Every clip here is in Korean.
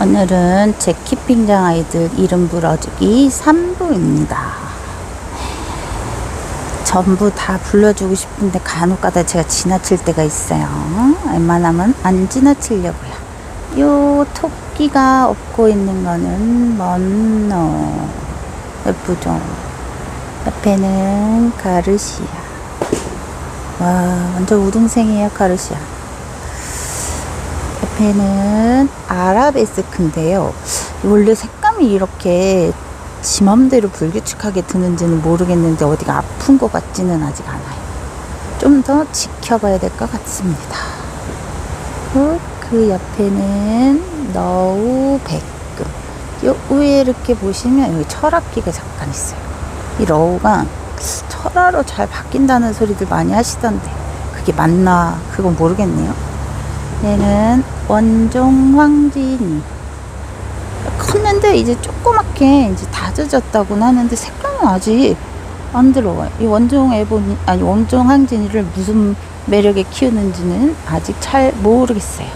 오늘은 제 키핑장 아이들 이름 불러주기 3부입니다. 전부 다 불러주고 싶은데 간혹가다 제가 지나칠 때가 있어요. 웬만하면 안 지나치려고요. 요 토끼가 업고 있는 거는 먼노. 예쁘죠? 옆에는 가르시아. 와, 완전 우등생이에요, 가르시아. 옆에는 아라베스크인데요. 원래 색감이 이렇게 지 맘대로 불규칙하게 드는지는 모르겠는데 어디가 아픈 것 같지는 아직 않아요. 좀 더 지켜봐야 될 것 같습니다. 그리고 그 옆에는 너우 백금. 요 위에 이렇게 보시면 여기 철학기가 잠깐 있어요. 이 러우가 철화로 잘 바뀐다는 소리들 많이 하시던데 그게 맞나 그건 모르겠네요. 얘는 원종 황진이 컸는데 이제 조그맣게 이제 다져졌다고는 하는데 색감은 아직 안 들어와요. 이 원종 에보니 아니 원종 황진이를 무슨 매력에 키우는지는 아직 잘 모르겠어요.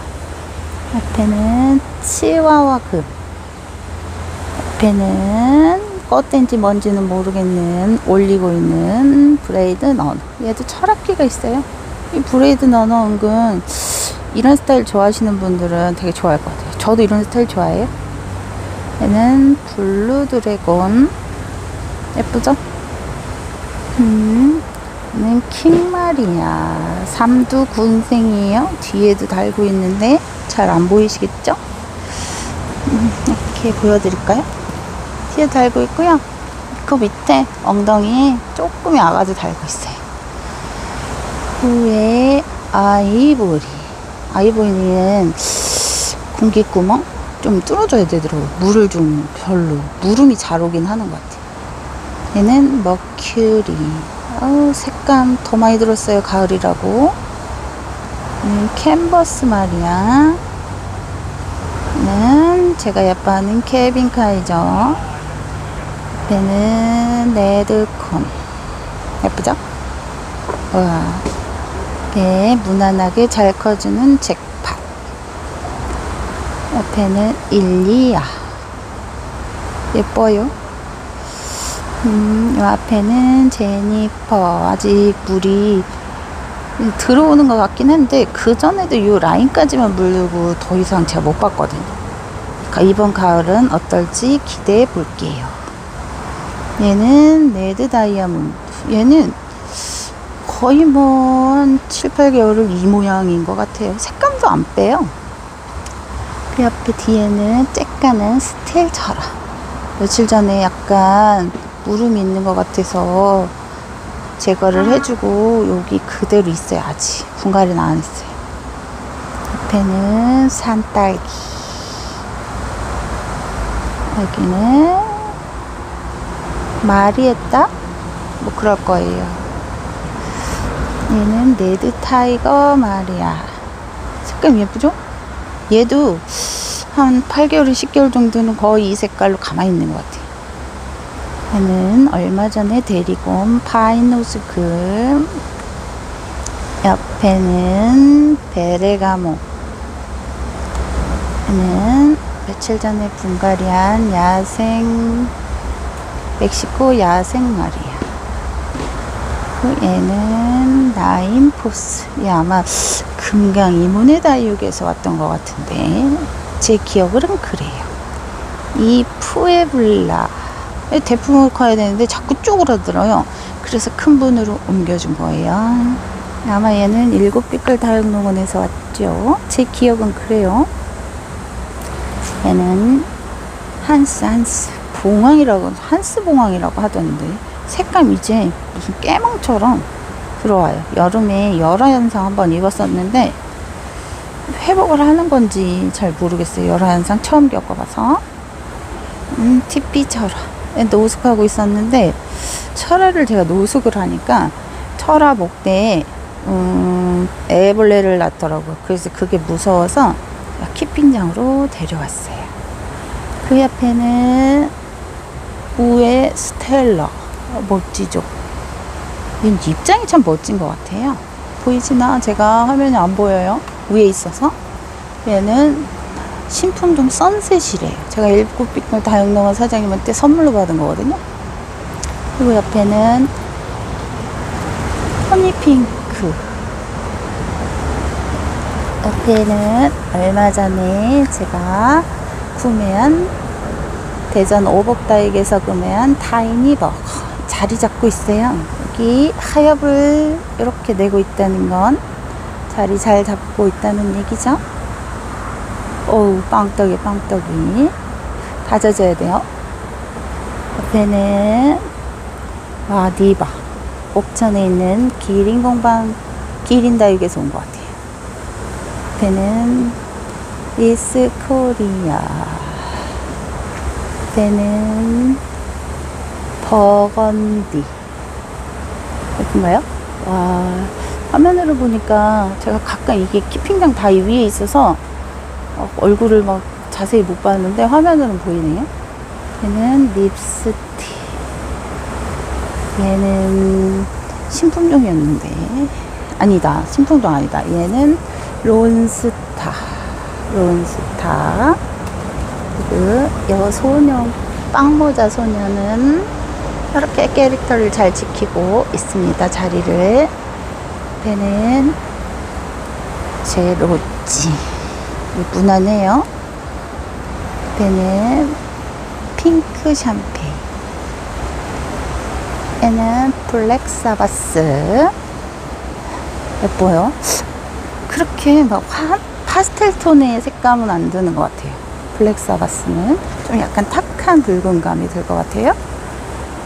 앞에는 치와와 금. 옆에는 껐댄지 뭔지는 모르겠는 올리고 있는 브레이드 너너. 얘도 철학기가 있어요. 이 브레이드 너너 은근 이런 스타일 좋아하시는 분들은 되게 좋아할 것 같아요. 저도 이런 스타일 좋아해요. 얘는 블루 드래곤. 예쁘죠? 음, 얘는 킹마리아. 삼두 군생이에요. 뒤에도 달고 있는데 잘 안 보이시겠죠? 음, 이렇게 보여드릴까요? 뒤에 달고 있고요. 그 밑에 엉덩이에 조금의 아가도 달고 있어요. 후에 아이보리. 아이보리는 공기구멍 좀 뚫어줘야 되더라고요. 물을 좀 별로. 물음이 잘 오긴 하는 것 같아요. 얘는 머큐리. 어우, 색감 더 많이 들었어요. 가을이라고. 음, 캔버스 마리아. 는 제가 예뻐하는 케빈 카이저. 옆에는 레드콘. 예쁘죠? 와. 예, 무난하게 잘 커주는 잭팟. 옆에는 일리아. 예뻐요. 음, 요 앞에는 제니퍼. 아직 물이 들어오는 것 같긴 한데, 그 전에도 요 라인까지만 물르고 더 이상 제가 못 봤거든요. 그러니까 이번 가을은 어떨지 기대해 볼게요. 얘는 레드 다이아몬드. 얘는 거의 뭐, 한 7, 8개월을 이 모양인 것 같아요. 색감도 안 빼요. 그 옆에 뒤에는 쬐까는 철화. 며칠 전에 약간 물음이 있는 것 같아서 제거를 해주고 여기 그대로 있어요. 아직. 분갈이는 안 했어요. 옆에는 산딸기. 여기는 마리에따? 뭐 그럴 거예요. 얘는 레드 타이거 마리아. 색감 예쁘죠? 얘도 한 8개월, 10개월 정도는 거의 이 색깔로 가만히 있는 것 같아요. 얘는 얼마 전에 데리고 온 파이노스금. 옆에는 베레가모. 얘는 며칠 전에 분갈이한 야생, 멕시코 야생 마리아. 얘는 나인 포스. 얘 아마 금강 이문의 다육에서 왔던 것 같은데 제 기억으로는 그래요. 이 푸에블라 대품을 커야 되는데 자꾸 쪼그라들어요. 그래서 큰 분으로 옮겨준 거예요. 아마 얘는 일곱 빛깔 다육농원에서 왔죠. 제 기억은 그래요. 얘는 한스 한스 봉황이라고 한스 봉황이라고 하던데 색감 이제 무슨 깨멍처럼 들어와요. 여름에 열화 현상 한번 입었었는데 회복을 하는 건지 잘 모르겠어요. 열화 현상 처음 겪어봐서. 음, TP 철화. 노숙하고 있었는데 철화를 제가 노숙을 하니까 철화 목대에 음, 애벌레를 낳더라고요. 그래서 그게 무서워서 키핑장으로 데려왔어요. 그 옆에는 우에 스텔라. 멋지죠? 얘는 입장이 참 멋진 것 같아요. 보이시나? 제가 화면이 안 보여요. 위에 있어서. 얘는 신품종 선셋이래요. 제가 일곱빛깔 다육농원 사장님한테 선물로 받은 거거든요. 그리고 옆에는 허니핑크. 옆에는 얼마 전에 제가 구매한 대전 오복다육에서 구매한 타이니버거 자리 잡고 있어요. 여기 하엽을 이렇게 내고 있다는 건 자리 잘 잡고 있다는 얘기죠. 어우 빵떡이 빵떡이 다져져야 돼요. 옆에는 와 니바 옥천에 있는 기린 공방 기린 다육에서 온 것 같아요. 옆에는 미스 코리아 옆에는 버건디 여긴가요? 와 화면으로 보니까 제가 가끔 이게 키핑장 다이 위에 있어서 어, 얼굴을 막 자세히 못 봤는데 화면으로는 보이네요. 얘는 립스틱. 얘는 신품종이었는데 아니다 신품종 아니다. 얘는 론스타 론스타 그리고 여 소녀 빵모자 소녀는 이렇게 캐릭터를 잘 지키고 있습니다. 자리를 배는 제 로지 무난해요. 배는 핑크 샴페인. 얘는 블랙 사바스. 예뻐요. 그렇게 막 화, 파스텔 톤의 색감은 안 드는 것 같아요. 블랙 사바스는 좀 약간 탁한 붉은감이 들 것 같아요.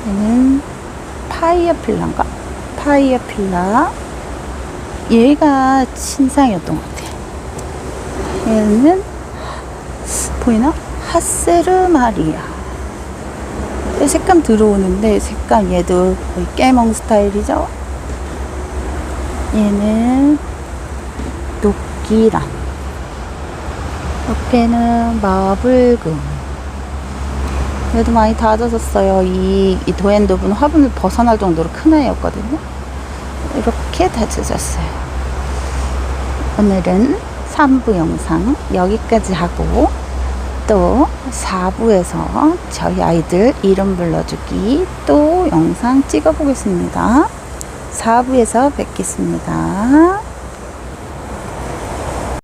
얘는 파이어 필라인가? 파이어 필라. 얘가 신상이었던 것 같아요. 얘는 보이나? 하세르 마리아. 색감 들어오는데 색감 얘도 깨몽 스타일이죠. 얘는 녹기란. 옆에는 마블금. 얘도 많이 다져졌어요. 이, 이 도엔도분 화분을 벗어날 정도로 큰 애였거든요. 이렇게 다져졌어요. 오늘은 3부 영상 여기까지 하고 또 4부에서 저희 아이들 이름 불러주기 또 영상 찍어 보겠습니다. 4부에서 뵙겠습니다.